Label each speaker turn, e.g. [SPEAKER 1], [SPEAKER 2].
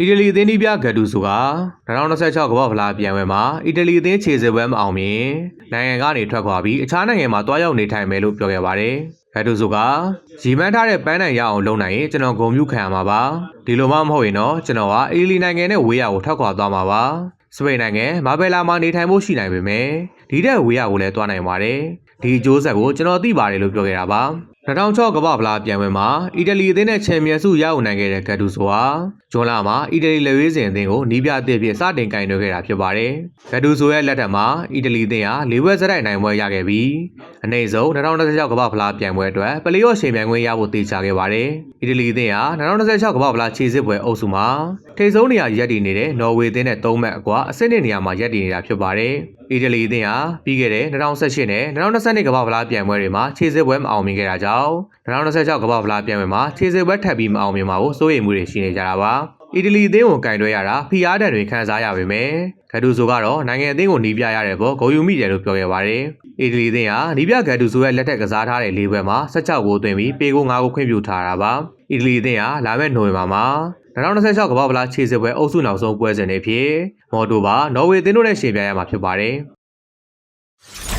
[SPEAKER 1] အီတလီအသင်းဒီပြဂတ်တူဆိုတာ2026ကမ္ဘာ့ဖလားပြန်ပွဲမှာအီတလီအသင်းခြေစစ်ပွဲမအောင်မြင်နိုင်ငံကနေထွက်ခွာပြီးအခြားနိုင်ငံမှာတွားရောက်နေထိုင်မယ်လို့ပြောခဲ့ပါတယ်။ဂတ်တူဆိုတာရီမန်းထားတဲ့ပန်းနိုင်ရအောင်လုပ်နိုင်ရင်ကျွန်တော်ဂုဏ်ပြုခံရမှာပါ။ဒီလိုမှမဟုတ်ရင်တော့ကျွန်တော်ကအီတလီနိုင်ငံနဲ့ဝေးရကိုထွက်ခွာသွားမှာပါ။စပိန်နိုင်ငံမာဘယ်လာမှာနေထိုင်ဖို့ရှိနိုင်ပေမဲ့ဒီတဲ့ဝေးရကိုလည်းတွားနိုင်ပါတယ်။ဒီအကျိုးဆက်ကိုကျွန်တော်သိပါတယ်လို့ပြောခဲ့တာပါ။ 2006ကမ္ဘာ့ဖလားပြန်ပွဲမှာအီတလီအသင်းနဲ့ချန်ပီယံဆုရယူနိုင်ခဲ့တဲ့ဂတ်တူဆိုဟာဂျွန်လာမှာအီတလီလက်ဝေးစင်အသင်းကိုနီးပြအသစ်ဖြစ်စတင်ကင်တွယ်ခဲ့တာဖြစ်ပါတယ်။ဂတ်တူဆိုရဲ့လက်ထက်မှာအီတလီအသင်းဟာ၄ဘွဲစရိုက်နိုင်ပွဲရခဲ့ပြီးအနေဆုံး2016ကမ္ဘာ့ဖလားပြန်ပွဲအတွက်ပလေအော့ရှင်ပြိုင်ခွင့်ရဖို့တေချာခဲ့ပါတယ်။အီတလီအသင်းဟာ2016ကမ္ဘာ့ဖလားခြေစစ်ပွဲအုပ်စုမှာထိပ်ဆုံးနေရာရပ်တည်နေတဲ့နော်ဝေအသင်းနဲ့၃မှတ်အကွာအဆင့်နှစ်နေရာမှာရပ်တည်နေတာဖြစ်ပါတယ်။အီတလီအသင်းဟာပြီးခဲ့တဲ့2018နဲ့2022ကမ္ဘာ့ဖလားပြိုင်ပွဲတွေမှာခြေစစ်ပွဲမအောင်မြင်ခဲ့တာကြောင့်2026ကမ္ဘာ့ဖလားပြိုင်ပွဲမှာခြေစစ်ပွဲထပ်ပြီးမအောင်မြင်ပါဘူးစိုးရိမ်မှုတွေရှိနေကြတာပါ။အီတလီအသင်းကိုကင်တွဲရတာဖိအားတံတွေခံစားရပေမဲ့ဂတ်တူဆိုကတော့နိုင်ငံအသင်းကိုနီးပြရတဲ့ဘောဂုံယူမိတယ်လို့ပြောခဲ့ပါတယ်။အီတလီအသင်းဟာနီးပြဂတ်တူဆိုရဲ့လက်ထက်ကစားထားတဲ့လေးပွဲမှာ16ဂိုးသွင်းပြီးပေကို9ဂိုးခွင့်ပြုထားတာပါ။အီတလီအသင်းဟာလာမယ့်နိုဝင်ဘာမှာ 2026ကမ္ဘာ့ဖလားခြေစစ်ပွဲအုပ်စုနောက်ဆုံးပွဲစဉ်တွေဖြစ်မော်တိုဘာနော်ဝေအသင်းတို့နဲ့ရှင်ပြိုင်ရမှာဖြစ်ပါတယ်။